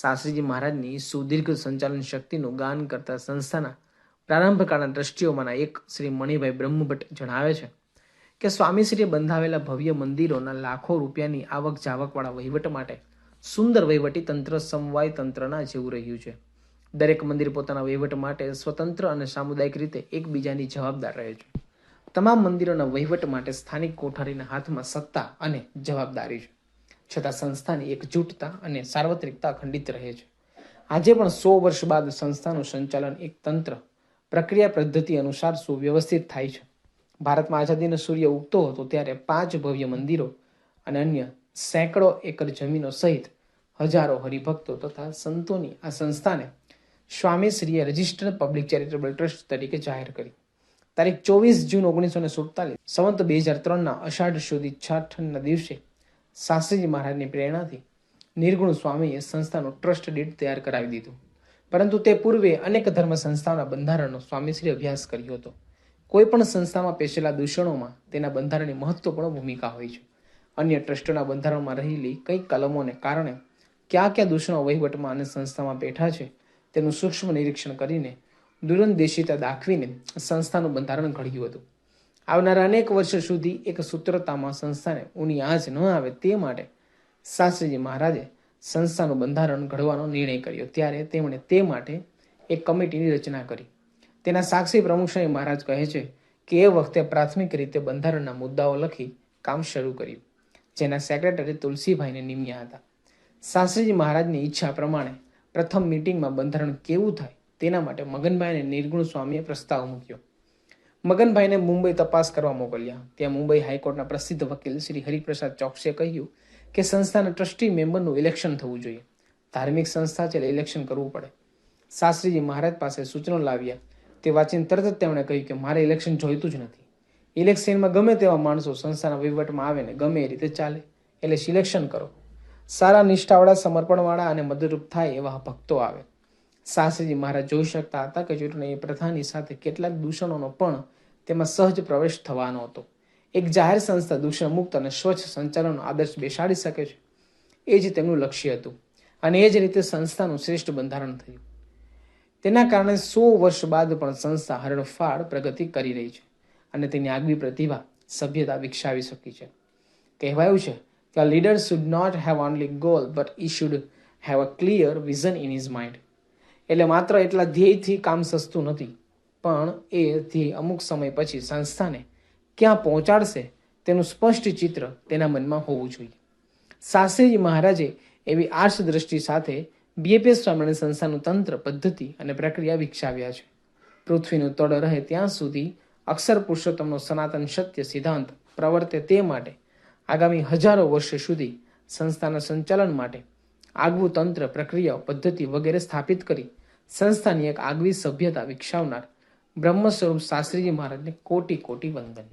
શાસ્ત્રીજી મહારાજની સુદીર્ઘ સંચાલન શક્તિનું ગાન કરતા સંસ્થાના પ્રારંભકાળના દ્રષ્ટિઓમાંના એક શ્રી મણિભાઈ બ્રહ્મભટ્ટ જણાવે છે કે સ્વામીશ્રીએ બંધાવેલા ભવ્ય મંદિરોના લાખો રૂપિયાની આવક જાવકવાળા વહીવટ માટે સુંદર વહીવટી તંત્ર, સમવાય તંત્રના જેવું રહ્યું છે. દરેક મંદિર પોતાના વહીવટ માટે સ્વતંત્ર અને સામુદાયિક રીતે એકબીજાની જવાબદાર રહે છે. તમામ મંદિરોના વહીવટ માટે સ્થાનિક કોઠારીના હાથમાં સત્તા અને જવાબદારી છે. છતાં સંસ્થાની એકજૂટતા અને સાર્વત્રિકતા અખંડિત રહે છે. આજે પણ સો વર્ષ બાદ સંસ્થાનું સંચાલન એક તંત્ર પ્રક્રિયા પદ્ધતિ અનુસાર સુવ્યવસ્થિત થાય છે. ભારતમાં આઝાદીનો સૂર્ય ઉગતો હતો ત્યારે પાંચ ભવ્ય મંદિરો અને અન્ય સેંકડો એકર જમીનો સહિત હજારો હરિભક્તો તથા સંતોની આ સંસ્થાને સ્વામીશ્રીએ રજિસ્ટર્ડ પબ્લિક ચેરિટેબલ ટ્રસ્ટ તરીકે જાહેર કરી. તારીખ ચોવીસ જૂન ઓગણીસો ને સુડતાલીસ, સંવંત બે હજાર ત્રણના અષાઢ સુધી છઠના દિવસે શાસ્ત્રીજી મહારાજની પ્રેરણાથી નિર્ગુણ સ્વામીએ સંસ્થાનું ટ્રસ્ટ ડેટ તૈયાર કરાવી દીધું. પરંતુ તે પૂર્વે અનેક ધર્મ સંસ્થાઓના બંધારણનો સ્વામીશ્રી અભ્યાસ કર્યો હતો. કોઈ પણ સંસ્થામાં પેશેલા દૂષણોમાં તેના બંધારણની મહત્વપૂર્ણ ભૂમિકા હોય છે. અન્ય ટ્રસ્ટોના બંધારણમાં રહેલી કંઈક કલમોને કારણે કયા કયા દૂષણો વહીવટમાં અને સંસ્થામાં બેઠા છે તેનું સૂક્ષ્મ નિરીક્ષણ કરીને દૂરંદેશિતા દાખવીને સંસ્થાનું બંધારણ ઘડ્યું હતું. આવનારા અનેક વર્ષો સુધી એક સૂત્રતામાં સંસ્થાને ઊની આંચ ન આવે તે માટે શાસ્ત્રીજી મહારાજે સંસ્થાનું બંધારણ ઘડવાનો નિર્ણય કર્યો. ત્યારે તેમણે તે માટે એક કમિટીની રચના કરી. તેના સાક્ષી પ્રમુખશ્રી મહારાજ કહે છે કે એ વખતે પ્રાથમિક રીતે બંધારણના મુદ્દાઓ લખી કામ શરૂ કર્યું, જેના સેક્રેટરી તુલસીભાઈને નિમ્યા હતા. શાસ્ત્રીજી મહારાજની ઈચ્છા પ્રમાણે પ્રથમ મિટિંગમાં બંધારણ કેવું થાય તેના માટે મગનભાઈ અને નિર્ગુણ સ્વામીએ પ્રસ્તાવ મૂક્યો. મગનભાઈને મુંબઈ તપાસ કરવા મોકલ્યા. ત્યાં મુંબઈ હાઈકોર્ટના પ્રસિદ્ધ વકીલ શ્રી હરિપ્રસાદ ચોકસીએ કહ્યું કે સંસ્થાના ટ્રસ્ટી મેમ્બરનું ઇલેક્શન થવું જોઈએ. ધાર્મિક સંસ્થા છે ઇલેક્શન કરવું પડે. શાસ્ત્રીજી મહારાજ પાસે સૂચનો લાવ્યા. તે વાંચીને તરત જ તેમણે કહ્યું કે મારે ઇલેક્શન જોઈતું જ નથી. ઇલેક્શનમાં ગમે તેવા માણસો સંસ્થાના વહીવટમાં આવે ને ગમે એ રીતે ચાલે. એટલે સિલેક્શન કરો. સારા નિષ્ઠાવાળા, સમર્પણવાળા અને મદદરૂપ થાય એવા ભક્તો આવે. શાસ્ત્રીજી મહારાજ જોઈ શકતા હતા કે ચૂંટણી પ્રથાની સાથે કેટલાક દૂષણોનો પણ તેમાં સહજ પ્રવેશ થવાનો હતો. એક જાહેર સંસ્થા દૂષણ મુક્ત અને સ્વચ્છ સંચાલનનો આદર્શ બેસાડી શકે છે. એ જ તેમનું લક્ષ્ય હતું અને એ જ રીતે સંસ્થાનું શ્રેષ્ઠ બંધારણ થયું. તેના કારણે સો વર્ષ બાદ પણ સંસ્થા હરણફાળ પ્રગતિ કરી રહી છે અને તેની આગવી પ્રતિભા સભ્યતા વિકસાવી શકી છે. કહેવાયું છે કે leader should not have only goal but he should have a clear vision in his mind. એટલે માત્ર એટલા ધ્યેયથી કામ સસ્તું નથી, પણ એ ધ્યેય અમુક સમય પછી સંસ્થાને ક્યાં પહોંચાડશે તેનું સ્પષ્ટ ચિત્ર તેના મનમાં હોવું જોઈએ. શાસ્ત્રીજી મહારાજે એવી આર્ષ દ્રષ્ટિ સાથે બીએપીએસ પ્રમાણે સંસ્થાનું તંત્ર, પદ્ધતિ અને પ્રક્રિયા વિકસાવ્યા છે. પૃથ્વીનું તળ રહે ત્યાં સુધી અક્ષર પુરુષોત્તમનો સનાતન સત્ય સિદ્ધાંત પ્રવર્તે તે માટે આગામી હજારો વર્ષ સુધી સંસ્થાના સંચાલન માટે આગવું તંત્ર પ્રક્રિયાઓ પદ્ધતિ વગેરે સ્થાપિત કરી સંસ્થાની એક આગવી સભ્યતા વિકસાવનાર બ્રહ્મ સ્વરૂપ શાસ્ત્રીજી મહારાજને કોટી કોટી વંદન.